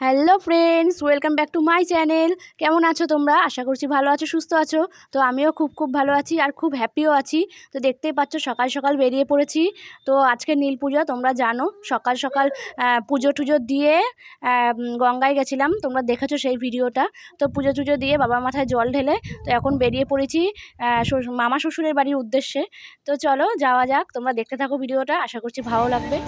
Hello friends welcome back to my channel কেমন আছো তোমরা? আশা করছি ভালো আছো, সুস্থ আছো। তো আমিও খুব খুব ভালো আছি আর খুব হ্যাপিও আছি। তো দেখতেই পাচ্ছ, সকাল সকাল বেরিয়ে পড়েছি। তো আজকে নীল পুজো, তোমরা জানো, সকাল সকাল পুজো টুজো দিয়ে গঙ্গায় গেছিলাম। তোমরা দেখেছ সেই ভিডিওটা। তো পুজো টুজো দিয়ে বাবার মাথায় জল ঢেলে, তো এখন বেরিয়ে পড়েছি মামা শ্বশুরের বাড়ির উদ্দেশ্যে। তো চলো, যাওয়া যাক। তোমরা দেখতে থাকো ভিডিওটা। আশা করছি ভালো লাগবে।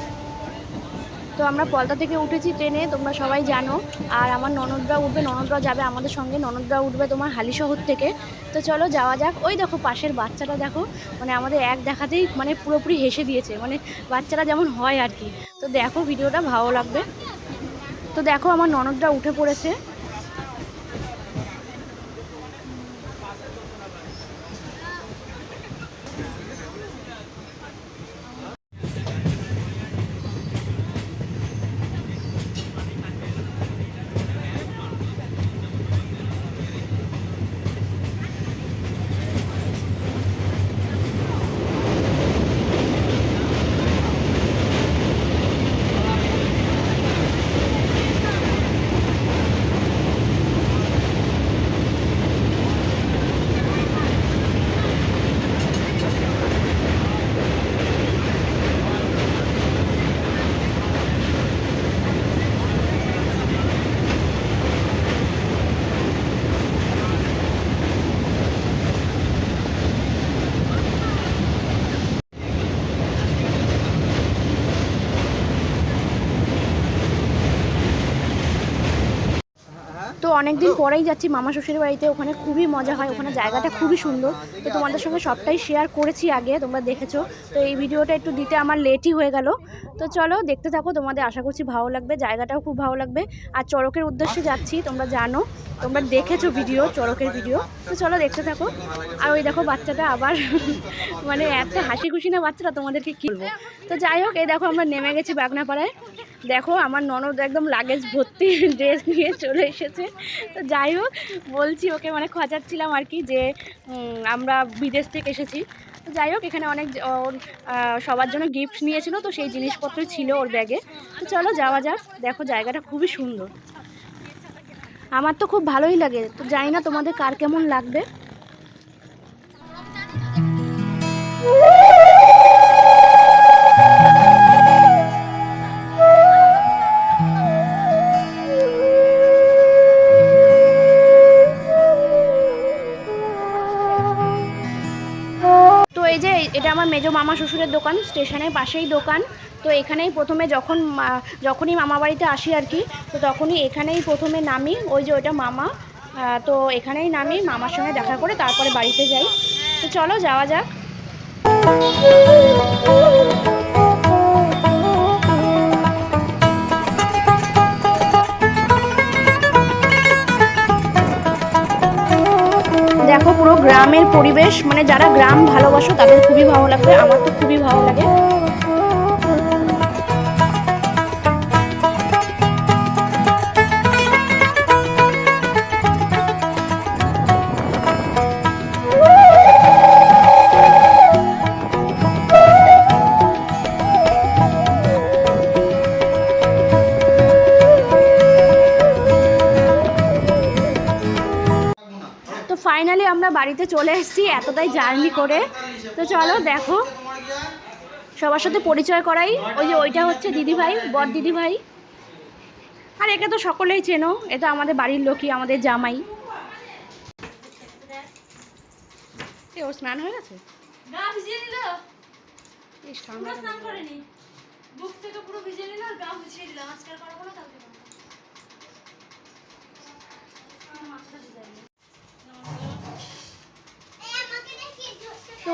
তো আমরা পলতা থেকে উঠেছি ট্রেনে, তোমরা সবাই জানো। আর আমার ননদরা উঠবে, ননদরা যাবে আমাদের সঙ্গে, ননদরা উঠবে তোমার হালি শহর থেকে। তো চলো যাওয়া যাক। ওই দেখো পাশের বাচ্চাটা দেখো মানে আমাদের এক দেখাতেই মানে পুরোপুরি হেসে দিয়েছে মানে বাচ্চারা যেমন হয় আর কি। তো দেখো ভিডিওটা ভালো লাগবে। তো দেখো আমার ননদরা উঠে পড়েছে। অনেকদিন পরেই যাচ্ছি, মামা শ্বশুরের বাড়িতে। ওখানে খুবই মজা হয়, ওখানে জায়গাটা খুবই সুন্দর। তো তোমাদের সঙ্গে সবটাই শেয়ার করেছি আগে, তোমরা দেখেছ। তো এই ভিডিওটা একটু দিতে আমার লেটই হয়ে গেল। তো চলো দেখতে থাকো, তোমাদের আশা করছি ভালো লাগবে, জায়গাটাও খুব ভালো লাগবে। আর চড়কের উদ্দেশ্যে যাচ্ছি, তোমরা জানো, তোমরা দেখেছ ভিডিও চড়কের ভিডিও তো চলো দেখতে থাকো। আর ওই দেখো বাচ্চাটা আবার মানে এত হাসি খুশি না বাচ্চাটা, তোমাদেরকে কী বলব? তো যাই হোক, এই দেখো আমরা নেমে গেছি বাগনাপাড়ায়। দেখো আমার ননদ একদম লাগেজ ভর্তি ড্রেস নিয়ে চলে এসেছে। তো যাই হোক, বলছি ওকে মানে খোঁচাচ্ছিলাম আর কি যে আমরা বিদেশ থেকে এসেছি। তো যাই হোক, এখানে অনেক ওর সবার জন্য গিফট নিয়েছিল, তো সেই জিনিসপত্রই ছিল ওর ব্যাগে। তো চলো যাওয়া যাক, দেখো জায়গাটা খুবই সুন্দর। আমার তো খুব ভালোই লাগে, তো জানি না তোমাদের কার কেমন লাগবে। এটা আমার মেজো মামা শ্বশুরের দোকান, স্টেশনের পাশেই দোকান। তো এখানেই প্রথমে যখন যখনই মামা বাড়িতে আসি আর কি, তো তখনই এখানেই প্রথমে নামি, ওই যে ওইটা মামা। তো এখানেই নামি, মামার সঙ্গে দেখা করে তারপরে বাড়িতে যাই। তো চলো যাওয়া যাক। গ্রামের পরিবেশ মানে যারা গ্রাম ভালোবাসো, তাদের খুবই ভালো লাগবে, আমার তো খুবই ভালো লাগে। আমরা বাড়িতে চলে এসেছি এতটাই জার্নি করে। তো চলো দেখো সবার সাথে পরিচয় করাই। ওই যে ওইটা হচ্ছে দিদিভাই বর দিদিভাই। আর একে তো সকলেই চেনো এটা আমাদের বাড়ির লোকই আমাদের জামাই। এ, ওর স্নান হয়ে গেছে? বুক থেকে পুরো নিল আর গা আজকাল না কালকে।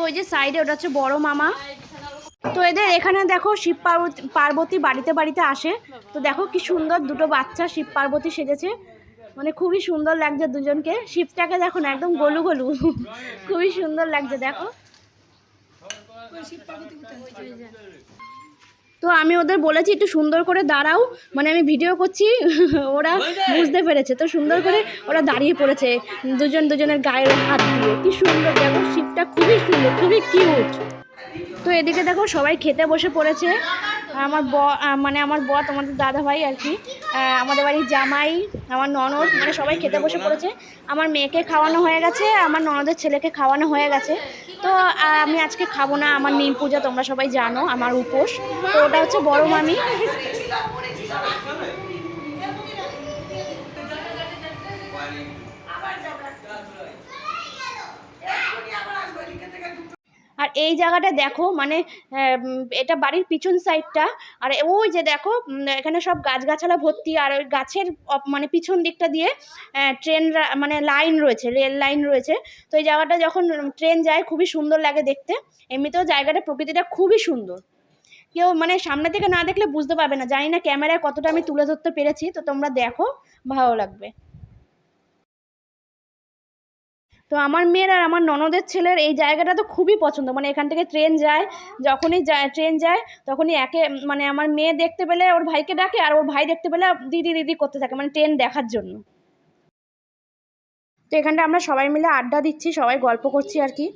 ওই যে সাইডে ওটা হচ্ছে বড় মামা। তো এদের এখানে দেখো শিব পার্বতী পার্বতী বাড়িতে বাড়িতে আসে। তো দেখো কি সুন্দর দুটো বাচ্চা শিব পার্বতী সেজেছে। মানে খুবই সুন্দর লাগছে দুজনকে। শিবটাকে দেখো না, একদম গলু গলু। খুবই সুন্দর লাগছে, দেখো। তো আমি ওদের বলেছি একটু সুন্দর করে দাঁড়াও। মানে আমি ভিডিও করছি ওরা বুঝতে পেরেছে। তো সুন্দর করে ওরা দাঁড়িয়ে পড়েছে দুজন দুজনের গায়ের হাত দিয়ে। কি সুন্দর দেখো শিবটা খুবই সুন্দর খুবই কিউট তো এদিকে দেখো সবাই খেতে বসে পড়েছে। আমার ব মানে আমার ব তোমাদের দাদা ভাই আর কি। আমাদের বাড়ির জামাই, আমার ননদ মানে সবাই খেতে বসে পড়েছে। আমার মেয়েকে খাওয়ানো হয়ে গেছে, আমার ননদের ছেলেকে খাওয়ানো হয়ে গেছে। তো আমি আজকে খাব না, আমার নিম পূজা, তোমরা সবাই জানো, আমার উপোস। তো ওটা হচ্ছে বড় মামি। এই জায়গাটা দেখো মানে এটা বাড়ির পিছন সাইডটা আর ওই যে দেখো এখানে সব গাছগাছালা ভর্তি, আর ওই গাছের মানে পিছন দিকটা দিয়ে ট্রেন মানে লাইন রয়েছে রেল লাইন রয়েছে। তো এই জায়গাটা যখন ট্রেন যায়, খুবই সুন্দর লাগে দেখতে। এমনিতেও জায়গাটা প্রকৃতিটা খুবই সুন্দর। কেউ মানে সামনে থেকে না দেখলে বুঝতে পারবে না। জানি না ক্যামেরায় কতটা আমি তুলে ধরতে পেরেছি, তো তোমরা দেখো, ভালো লাগবে। তো আমার মেয়ের আর আমার ননদের ছেলের এই জায়গাটা তো খুবই পছন্দ। মানে এখান থেকে ট্রেন যায়, যখনই যায় ট্রেন যায়, তখনই একে মানে আমার মেয়ে দেখতে পেলে ওর ভাইকে ডাকে আর ওর ভাই দেখতে পেলে দিদি দিদি করতে থাকে মানে ট্রেন দেখার জন্য। তো এখানটা আমরা সবাই মিলে আড্ডা দিচ্ছি, সবাই গল্প করছি আর কি।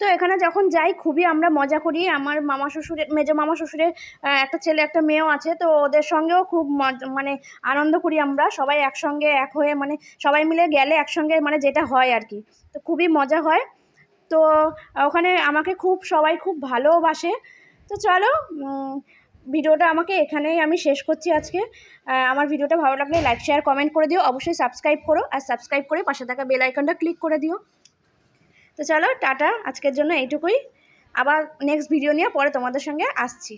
তো এখানে যখন যাই খুবই আমরা মজা করি। আমার মামা শ্বশুরের, মেজো মামা শ্বশুরের একটা ছেলে, একটা মেয়েও আছে। তো ওদের সঙ্গেও খুব মানে আনন্দ করি আমরা। সবাই একসঙ্গে এক হয়ে মানে সবাই মিলে গেলে একসঙ্গে মানে যেটা হয় আর কি। তো খুবই মজা হয়। তো ওখানে আমাকে খুব, সবাই খুব ভালোবাসে। তো চলো ভিডিওটা আমাকে এখানেই আমি শেষ করছি আজকে। আমার ভিডিওটা ভালো লাগলে লাইক, শেয়ার, কমেন্ট করে দিও। অবশ্যই সাবস্ক্রাইব করো। আর সাবস্ক্রাইব করে পাশে থাকা বেল আইকনটা ক্লিক করে দিও। তো চলো টাটা। আজকের জন্য এইটুকুই। আবার নেক্সট ভিডিও নিয়ে পরে তোমাদের সঙ্গে আসছি।